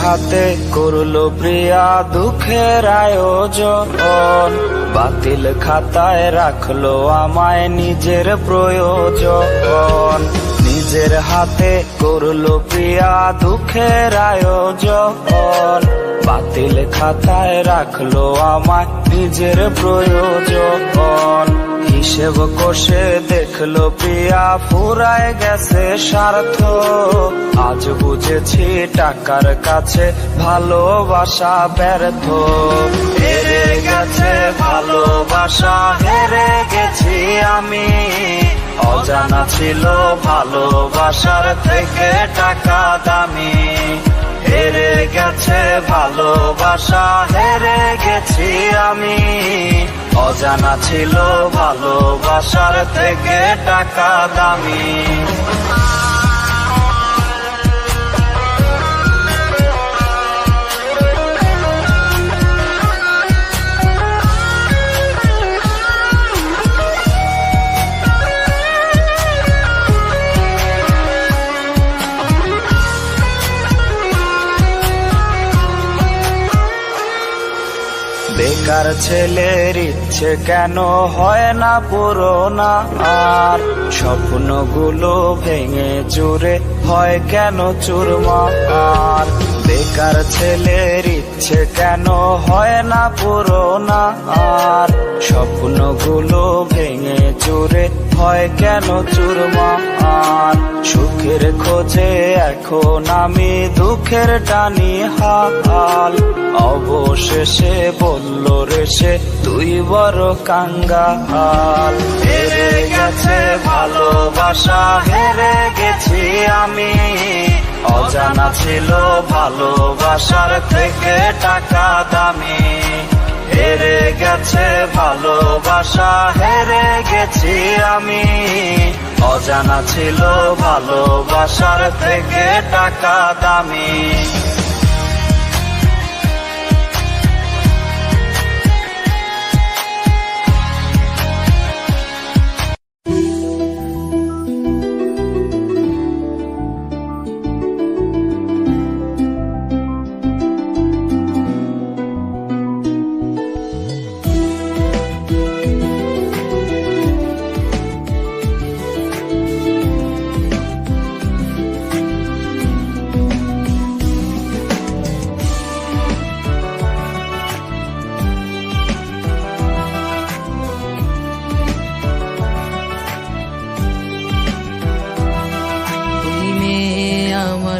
হাতে করল প্রিয়া দুঃখের আয়োজন। বাতিল খাতায় রাখল আমায় নিজের প্রয়োজন। নিজের হাতে করল প্রিয়া দুঃখের আয়োজন। বাতিল খাতায় রাখল আমায় নিজের প্রয়োজন। হিসেব কষে দেখল প্রিয়া ফুরায় গেছে স্বার্থ। আজ বুঝেছি টাকার কাছে ভালোবাসা ব্যর্থ। ভালোবাসা হেরে গেছি আমি। অজানা ছিল ভালোবাসার থেকে টাকা দামি। হেরে গেছে ভালোবাসা, হেরে গেছি আমি। অজানা ছিল ভালোবাসার থেকে টাকা দামি। বেকার ছেলের ইচ্ছে কেন হয় না পুরোনা? আর স্বপ্নগুলো ভেঙে চুরে হয় কেন চুরমা? আর বেকার ছেলের ইচ্ছে কেন হয় না পুরোনা? আর স্বপ্নগুলো ভেঙে চুরে হয় কেন চুরমা? আর সুখের খোঁজে এখন আমি দুঃখের টানি হাল অবশেষে বলল রে সে, তুই বড় কাঙ্গাল হেরে গেছে ভালোবাসা, হেরে গেছি আমি। অজানা ছিল ভালোবাসার থেকে টাকা দামি। হেরে গেছে ভালোবাসা, হেরে গেছি আমি। অজানা ছিল ভালোবাসার থেকে টাকা দামি।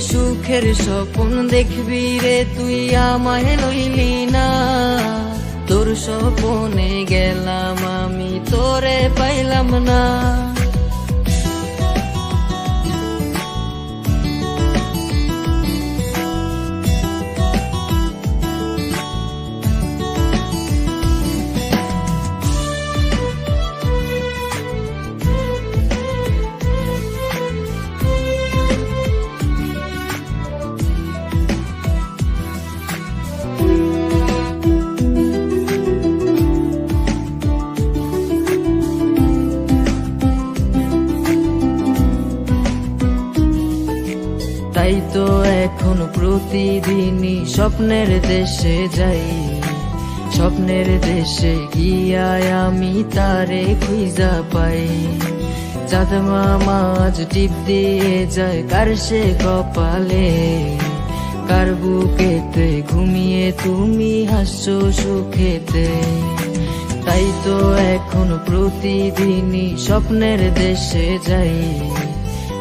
সুখের স্বপ্ন দেখবি রে, তুই আমায় লইলি না। তোর স্বপনে গেলাম আমি, তোরে পাইলাম না। প্রতিদিনই স্বপ্নের দেশে যাই। স্বপ্নের দেশে গিয়ায় আমি তারে খুঁজা পাই। চাঁদ মাছ টিপ দিয়ে যায় কার সে কপালে? কার বুকেতে ঘুমিয়ে তুমি হাসছো সুখেতে? তাই তো এখন প্রতিদিনই স্বপ্নের দেশে যাই।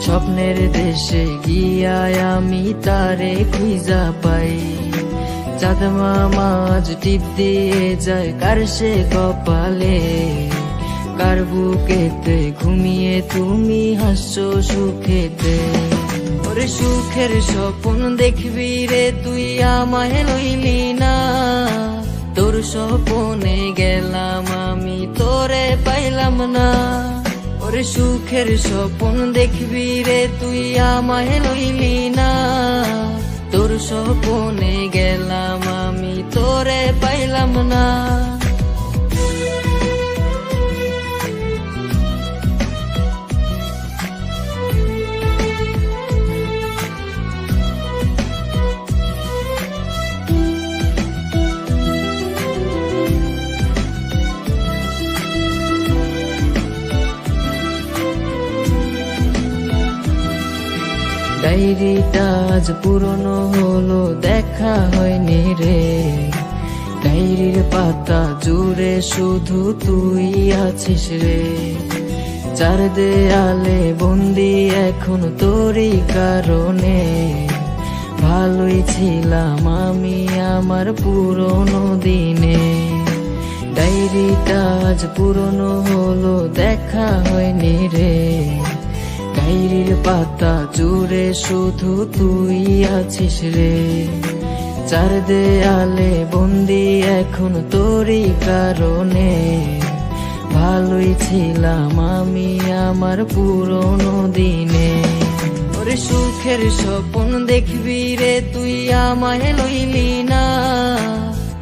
স্বপ্নের দেশে গিয়ায় আমি তারে খুঁজা পাই। চাঁদ মাছ টিপ দিয়ে যায় কার সে কপালে। কার বুকেতে ঘুমিয়ে তুমি হাসছো সুখেতে। ওরে সুখের স্বপ্ন দেখবি রে তুই আমায় লইলি না। তোর স্বপনে গেলাম আমি, তোরে পাইলাম না। ওরে সুখের স্বপন দেখবি রে, তুই আমায় লইলি না। তোর স্বপনে গেলাম আমি, তোরে পাইলাম না। ডায়েরিটা আজ পুরনো হলো, দেখা হয়নি রে। ডায়েরির পাতা জুড়ে শুধু তুই আছিস রে। চার দেয়ালে বন্দি এখন তোরই কারণে। ভালোই ছিলাম আমি আমার পুরনো দিনে। ডায়েরিটা আজ পুরনো হলো, দেখা হয়নি রে। ডায়েরির পাতা জুড়ে শুধু তুই আছিস রে। চার দেয়ালে বন্দি এখন তোরই কারণে। ভালোই ছিলাম আমি আমার পুরনো দিনে। ওরে সুখের স্বপ্ন দেখবি রে, তুই আমায় লইলি না।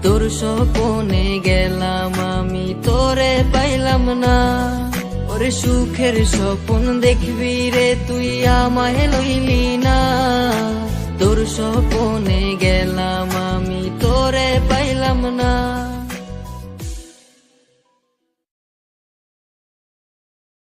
তোর স্বপনে গেলাম আমি, তোরে পাইলাম না। তোর সুখের স্বপ্ন দেখবি রে, তুই আমায় লইলি না। তোর স্বপনে গেলাম, আমি তোরে পাইলাম না।